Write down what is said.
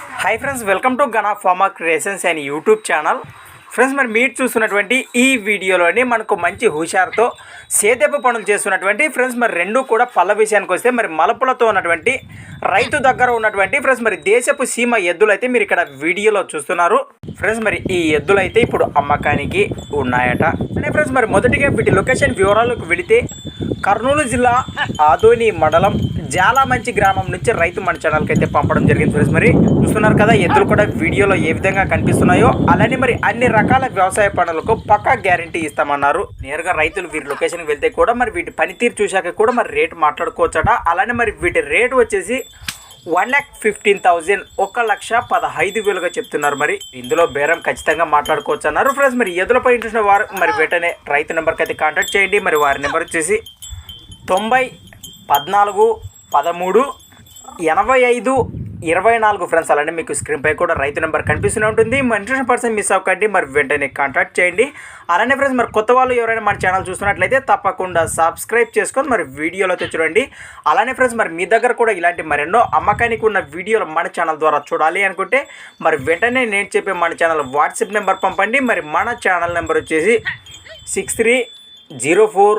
Hi friends welcome to Gana pharma creations and YouTube channel friends మరి మీరు చూస్తున్నటువంటి ఈ వీడియోలోని మనకు మంచి హుషారుతో సేదెప్ప పనులు చేస్తున్నటువంటి ఫ్రెండ్స్ మరి రెండు కూడా పళ్ళ విషయానికి వస్తే మరి మలపులతో ఉన్నటువంటి రైతు దగ్గర ఉన్నటువంటి ఫ్రెండ్స్ మరి దేశపు సీమ ఎద్దులు అయితే మీరు ఇక్కడ వీడియోలో చూస్తున్నారు. ఫ్రెండ్స్ మరి ఈ ఎద్దులు అయితే ఇప్పుడు అమ్మకానికి ఉన్నాయట. అంటే ఫ్రెండ్స్ మరి మొదటిగా వీటి లొకేషన్ వివరాలకు వెళితే కర్నూలు జిల్లా ఆదోని మండలం చాలా మంచి గ్రామం నుంచి రైతు మన ఛానల్కి అయితే పంపడం జరిగింది ఫ్రెండ్స్ మరి చూస్తున్నారు కదా ఎద్దులు కూడా వీడియోలో ఏ విధంగా కనిపిస్తున్నాయో అలానే మరి అన్ని రకాల వ్యవసాయ పనులకు పక్కా గ్యారంటీ ఇస్తామన్నారు. నేరుగా రైతులు వీరి లొకేషన్కి వెళ్తే కూడా మరి వీటి పనితీరు చూశాక కూడా మరి రేటు మాట్లాడుకోవచ్చట. అలానే మరి వీటి రేటు వచ్చేసి వన్ ల్యాక్ ఫిఫ్టీన్ థౌజండ్ ఒక లక్ష పదహైదు వేలుగా చెప్తున్నారు మరి. ఇందులో బేరం ఖచ్చితంగా మాట్లాడుకోవచ్చు అన్నారు ఫ్రెండ్స్ మరి ఎదులపై ఇంట్రెస్ట్ వారు మరి వెంటనే రైతు నెంబర్కి అయితే కాంటాక్ట్ చేయండి. మరి వారి నెంబర్ వచ్చేసి తొంభై పద్నాలుగు పదమూడు ఎనభై ఐదు ఇరవై నాలుగు ఫ్రెండ్స్. అలానే మీకు స్క్రీన్పై కూడా రైతు నెంబర్ కనిపిస్తూనే ఉంటుంది. మరి ఇంట్రెస్ట్ పర్సన్ మిస్ అవ్వకండి మరి వెంటనే కాంటాక్ట్ చేయండి. అలానే ఫ్రెండ్స్ మరి కొత్త వాళ్ళు ఎవరైనా మన ఛానల్ చూస్తున్నట్లయితే తప్పకుండా సబ్స్క్రైబ్ చేసుకొని మరి వీడియోలో అయితే చూడండి. అలానే ఫ్రెండ్స్ మరి మీ దగ్గర కూడా ఇలాంటి మరెన్నో అమ్మకానికి ఉన్న వీడియోలు మన ఛానల్ ద్వారా చూడాలి అనుకుంటే మరి వెంటనే నేను చెప్పే మన ఛానల్ వాట్సాప్ నెంబర్ పంపండి. మరి మన ఛానల్ నెంబర్ వచ్చేసి six three zero four